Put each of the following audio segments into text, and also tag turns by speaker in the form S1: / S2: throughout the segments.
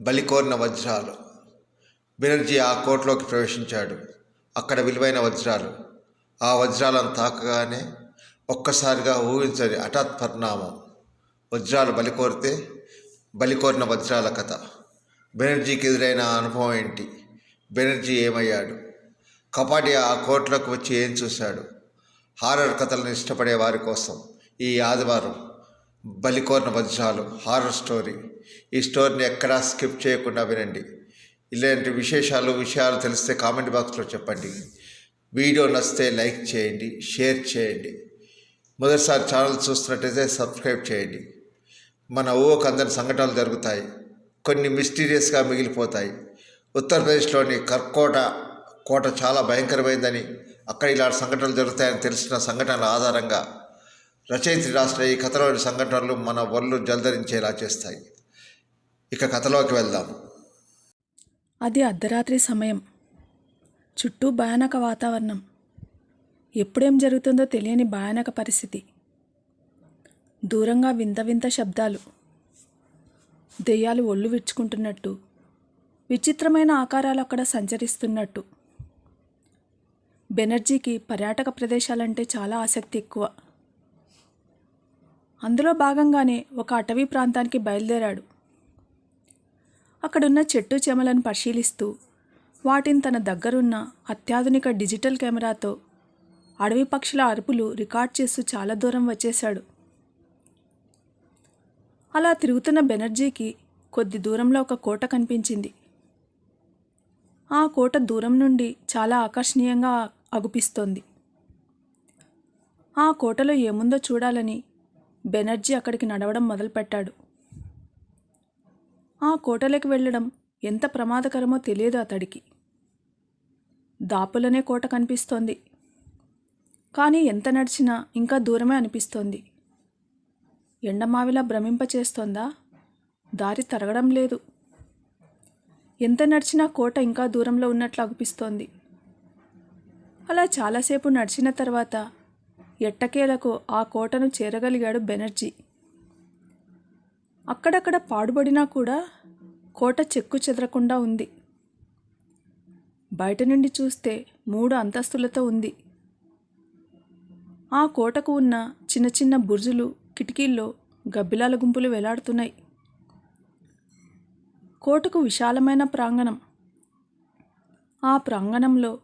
S1: బలికోరిన వజ్రాలు. బెనర్జీ ఆ కోట్లోకి ప్రవేశించాడు. అక్కడ విలువైన వజ్రాలు. ఆ వజ్రాలను తాకగానే ఒక్కసారిగా ఊహించని హఠాత్ పరిణామం. వజ్రాలు బలికోరితే బలికోరిన వజ్రాల కథ. బెనర్జీకి ఎదురైన అనుభవం ఏంటి? బెనర్జీ ఏమయ్యాడు? కపాటి ఆ కోర్టులోకి వచ్చి ఏం చూశాడు? హారర్ కథలను ఇష్టపడే వారి కోసం ఈ ఆదివారం బలికోరిన వజ్రాలు హారర్ స్టోరీ ఈ స్టోరీని ఎక్కడా స్కిప్ చేయకుండా వినండి. ఇలాంటి విశేషాలు విషయాలు తెలిస్తే కామెంట్ బాక్స్లో చెప్పండి. వీడియో నచ్చితే లైక్ చేయండి షేర్ చేయండి. మొదటిసారి ఛానల్ చూస్తున్నట్టయితే సబ్స్క్రైబ్ చేయండి. మన ఊహకు అందని సంఘటనలు జరుగుతాయి. కొన్ని మిస్టీరియస్గా మిగిలిపోతాయి. ఉత్తరప్రదేశ్లోని కర్కోట కోట చాలా భయంకరమైందని అక్కడ ఇలాంటి సంఘటనలు జరుగుతాయని తెలిసిన సంఘటనల ఆధారంగా రచయిత్రి రాసిన ఈ కథలోని సంఘటనలు మన ఒళ్ళు జల్దరించేలా చేస్తాయి. ఇక కథలోకి వెళ్దాం.
S2: అది అర్ధరాత్రి సమయం. చుట్టూ భయానక వాతావరణం. ఎప్పుడేం జరుగుతుందో తెలియని భయానక పరిస్థితి. దూరంగా వింత వింత శబ్దాలు. దెయ్యాలు ఒళ్ళు విచ్చుకుంటున్నట్టు. విచిత్రమైన ఆకారాలు అక్కడ సంచరిస్తున్నట్టు. బెనర్జీకి పర్యాటక ప్రదేశాలంటే చాలా ఆసక్తి ఎక్కువ. అందులో భాగంగానే ఒక అటవీ ప్రాంతానికి బయలుదేరాడు. అక్కడున్న చెట్టు చెమలను పరిశీలిస్తూ వాటిని తన దగ్గరున్న అత్యాధునిక డిజిటల్ కెమెరాతో అడవి పక్షుల అరుపులు రికార్డ్ చేస్తూ చాలా దూరం వచ్చేశాడు. అలా తిరుగుతున్న బెనర్జీకి కొద్ది దూరంలో ఒక కోట కనిపించింది. ఆ కోట దూరం నుండి చాలా ఆకర్షణీయంగా అగుపిస్తోంది. ఆ కోటలో ఏముందో చూడాలని బెనర్జీ అక్కడికి నడవడం మొదలుపెట్టాడు. ఆ కోటలోకి వెళ్ళడం ఎంత ప్రమాదకరమో తెలియదు అతడికి. దాపులనే కోట కనిపిస్తోంది. కానీ ఎంత నడిచినా ఇంకా దూరమే అనిపిస్తోంది. ఎండమావిలా భ్రమింపచేస్తోందా దారి తరగడం లేదు. ఎంత నడిచినా కోట ఇంకా దూరంలో ఉన్నట్లు అనిపిస్తోంది అలా చాలాసేపు నడిచిన తర్వాత ఎట్టకేలకు ఆ కోటను చేరగలిగాడు బెనర్జీ. అక్కడక్కడ పాడుబడినా కూడా కోట చెక్కు చెదరకుండా ఉంది. బయట నుండి చూస్తే మూడు అంతస్తులతో ఉంది. ఆ కోటకు ఉన్న చిన్న చిన్న బుర్జులు కిటికీల్లో గబ్బిలాల గుంపులు వేలాడుతున్నాయి. కోటకు విశాలమైన ప్రాంగణం. ఆ ప్రాంగణంలో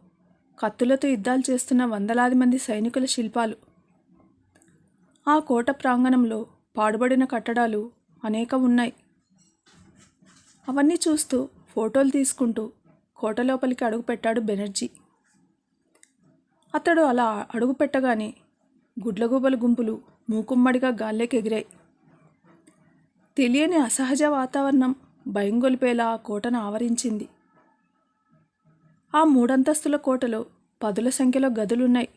S2: కత్తులతో యుద్ధాలు చేస్తున్న వందలాది మంది సైనికుల శిల్పాలు. ఆ కోట ప్రాంగణంలో పాడుబడిన కట్టడాలు అనేకం ఉన్నాయి. అవన్నీ చూస్తూ ఫోటోలు తీసుకుంటూ కోట లోపలికి అడుగుపెట్టాడు బెనర్జీ. అతడు అలా అడుగు పెట్టగానే గుడ్లగూబల గుంపులు మూకుమ్మడిగా గాల్లోకి ఎగిరాయి. తెలియని అసహజ వాతావరణం భయం గొలిపేలా ఆ కోటను ఆవరించింది. ఆ మూడంతస్తుల కోటలో పదుల సంఖ్యలో గదులున్నాయి.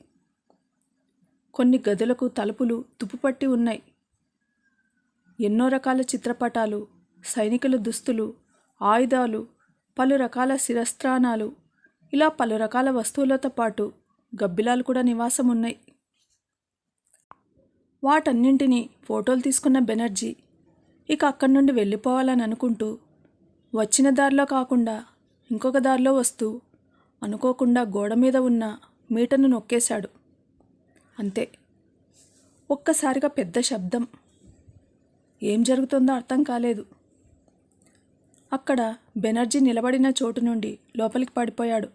S2: కొన్ని గదులకు తలుపులు తుప్పుపట్టి ఉన్నాయి. ఎన్నో రకాల చిత్రపటాలు సైనికుల దుస్తులు ఆయుధాలు పలు రకాల శిరస్త్రాణాలు ఇలా పలు రకాల వస్తువులతో పాటు గబ్బిలాలు కూడా నివాసం ఉన్నాయి వాటన్నింటినీ ఫోటోలు తీసుకున్న బెనర్జీ ఇక అక్కడి నుండి వెళ్ళిపోవాలని అనుకుంటూ వచ్చిన దారిలో కాకుండా ఇంకొక దారిలో వస్తూ అనుకోకుండా గోడ మీద ఉన్న మీటను నొక్కేశాడు. అంతే. ఒక్కసారిగా పెద్ద శబ్దం. ఏం జరుగుతుందో అర్థం కాలేదు. అక్కడ బెనర్జీ నిలబడిన చోటు నుండి లోపలికి పడిపోయాడు.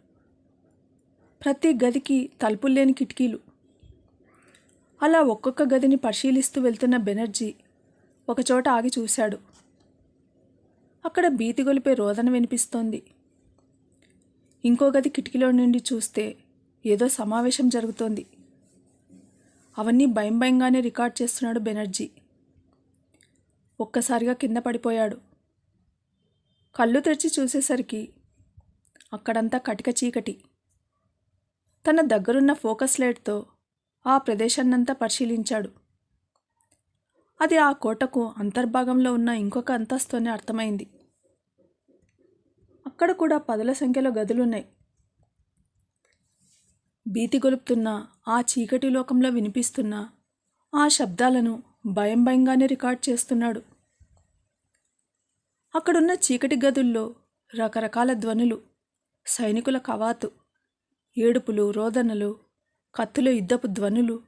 S2: ప్రతి గదికి తలుపులు లేని కిటికీలు. అలా ఒక్కొక్క గదిని పరిశీలిస్తూ వెళ్తున్న బెనర్జీ ఒకచోట ఆగి చూశాడు. అక్కడ బీతి గొలిపే రోదన వినిపిస్తోంది. ఇంకో గది కిటికీలో నుండి చూస్తే ఏదో సమావేశం జరుగుతోంది. అవన్నీ భయం భయంగానే రికార్డ్ చేస్తున్నాడు బెనర్జీ. ఒక్కసారిగా కింద పడిపోయాడు. కళ్ళు తెరిచి చూసేసరికి అక్కడంతా కటిక చీకటి. తన దగ్గరున్న ఫోకస్ లైట్తో ఆ ప్రదేశాన్నంతా పరిశీలించాడు. అది ఆ కోటకు అంతర్భాగంలో ఉన్న ఇంకొక అంతస్తునే అర్థమైంది. అక్కడ కూడా పదుల సంఖ్యలో గదులున్నాయి. భీతిగొలుపుతున్న ఆ చీకటి లోకంలో వినిపిస్తున్న ఆ శబ్దాలను భయం భయంగానే రికార్డ్ చేస్తున్నాడు. అక్కడున్న చీకటి గదుల్లో రకరకాల ధ్వనులు సైనికుల కవాతు ఏడుపులు రోదనలు కత్తుల యుద్ధపు ధ్వనులు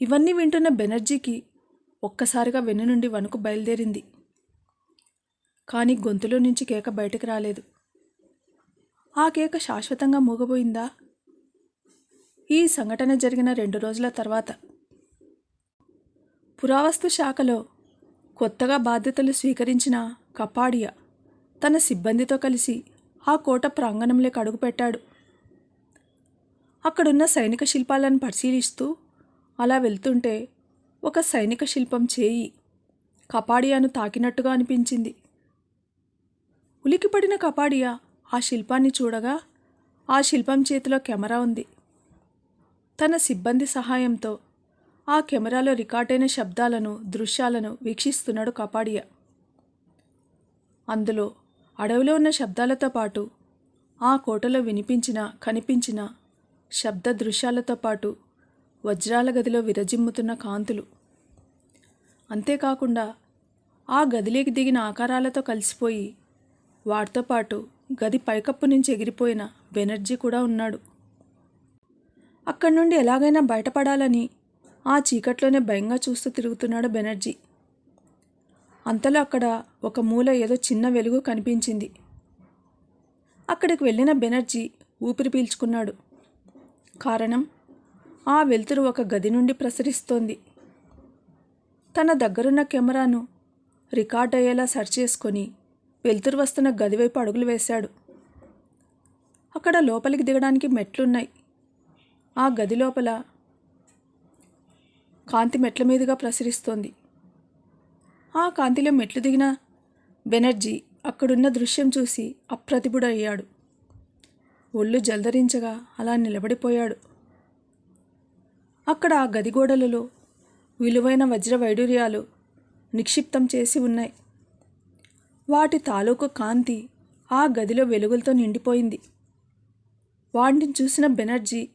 S2: ఇవన్నీ వింటున్న బెనర్జీకి ఒక్కసారిగా వెన్ను నుండి వణుకు బయలుదేరింది. కానీ గొంతులో నుంచి కేక బయటకు రాలేదు. ఆ కేక శాశ్వతంగా మూగబోయిందా? ఈ సంఘటన జరిగిన రెండు రోజుల తర్వాత పురావస్తు శాఖలో కొత్తగా బాధ్యతలు స్వీకరించిన కపాడియా తన సిబ్బందితో కలిసి ఆ కోట ప్రాంగణంలోకి అడుగుపెట్టాడు అక్కడున్న సైనిక శిల్పాలను పరిశీలిస్తూ అలా వెళ్తుంటే ఒక సైనిక శిల్పం చేయి కపాడియాను తాకినట్టుగా అనిపించింది. ఉలికిపడిన కపాడియా ఆ శిల్పాన్ని చూడగా ఆ శిల్పం చేతిలో కెమెరా ఉంది. తన సిబ్బంది సహాయంతో ఆ కెమెరాలో రికార్డైన శబ్దాలను దృశ్యాలను వీక్షిస్తున్నాడు కపాడియా. అందులో అడవిలో ఉన్న శబ్దాలతో పాటు ఆ కోటలో వినిపించిన కనిపించిన శబ్ద దృశ్యాలతో పాటు వజ్రాల గదిలో విరజిమ్ముతున్న కాంతులు. అంతేకాకుండా ఆ గదిలోకి దిగిన ఆకారాలతో కలిసిపోయి వాటితో పాటు గది పైకప్పు నుంచి ఎగిరిపోయిన బెనర్జీ కూడా ఉన్నాడు. అక్కడి నుండి ఎలాగైనా బయటపడాలని ఆ చీకట్లోనే భయంగా చూస్తూ తిరుగుతున్నాడు బెనర్జీ. అంతలో అక్కడ ఒక మూల ఏదో చిన్న వెలుగు కనిపించింది. అక్కడికి వెళ్ళిన బెనర్జీ ఊపిరి పీల్చుకున్నాడు. కారణం? ఆ వెలుతురు ఒక గది నుండి ప్రసరిస్తోంది. తన దగ్గరున్న కెమెరాను రికార్డ్ అయ్యేలా సెర్చ్ చేసుకొని వెలుతురు వస్తున్న గదివైపు అడుగులు వేశాడు. అక్కడ లోపలికి దిగడానికి మెట్లున్నాయి. ఆ గది లోపల కాంతి మెట్ల మీదుగా ప్రసరిస్తోంది. ఆ కాంతిలో మెట్లు దిగిన బెనర్జీ అక్కడున్న దృశ్యం చూసి అప్రతిభుడయ్యాడు. ఒళ్ళు జల్దరించగా అలా నిలబడిపోయాడు. అక్కడ ఆ గది గోడలలో విలువైన వజ్ర వైడూర్యాలు నిక్షిప్తం చేసి ఉన్నాయి. వాటి తాలూకు కాంతి ఆ గదిలో వెలుగులతో నిండిపోయింది. వాటిని చూసిన బెనర్జీ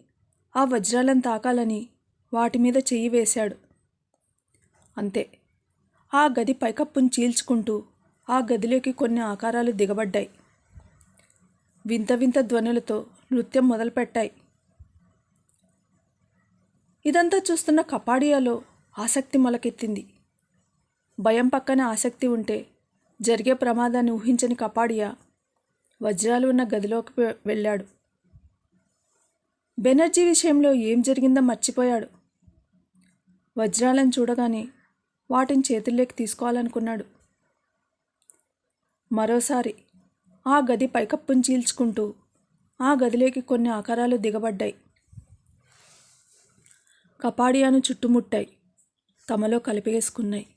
S2: ఆ వజ్రాలను తాకాలని వాటి మీద చెయ్యి వేశాడు. అంతే. ఆ గది పైకప్పును చీల్చుకుంటూ ఆ గదిలోకి కొన్ని ఆకారాలు దిగబడ్డాయి. వింత వింత ధ్వనులతో నృత్యం మొదలుపెట్టాయి. ఇదంతా చూస్తున్న కపాడియాలో ఆసక్తి మొలకెత్తింది. భయం పక్కన ఆసక్తి ఉంటే జరిగే ప్రమాదాన్ని ఊహించని కపాడియా వజ్రాలు ఉన్న గదిలోకి వెళ్ళాడు. బెనర్జీ విషయంలో ఏం జరిగిందో మర్చిపోయాడు. వజ్రాలను చూడగానే వాటిని చేతుల్లోకి తీసుకోవాలనుకున్నాడు. మరోసారి ఆ గది పైకప్పును చీల్చుకుంటూ ఆ గదిలోకి కొన్ని ఆకారాలు దిగబడ్డాయి. కపాడియాను చుట్టుముట్టాయి. తమలో కలిపేసుకున్నాయి.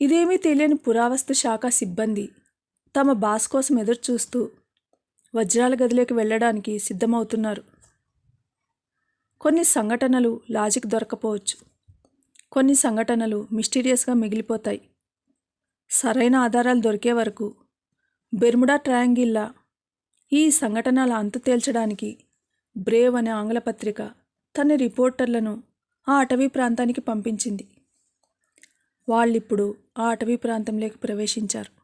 S2: ఇదేమీ తెలియని పురావస్తు శాఖ సిబ్బంది తమ బాస్ కోసం ఎదురు చూస్తూ వజ్రాల గదిలోకి వెళ్ళడానికి సిద్ధమవుతున్నారు. కొన్ని సంఘటనలు లాజిక్ దొరకపోవచ్చు. కొన్ని సంఘటనలు మిస్టీరియస్గా మిగిలిపోతాయి. సరైన ఆధారాలు దొరికే వరకు బెర్ముడా ట్రయాంగిల్లా ఈ సంఘటనల అంతు తేల్చడానికి బ్రేవ్ అనే ఆంగ్ల పత్రిక తన రిపోర్టర్లను ఆ అటవీ ప్రాంతానికి పంపించింది. వాళ్ళిప్పుడు ఆ అటవీ ప్రాంతంలోకి ప్రవేశించారు.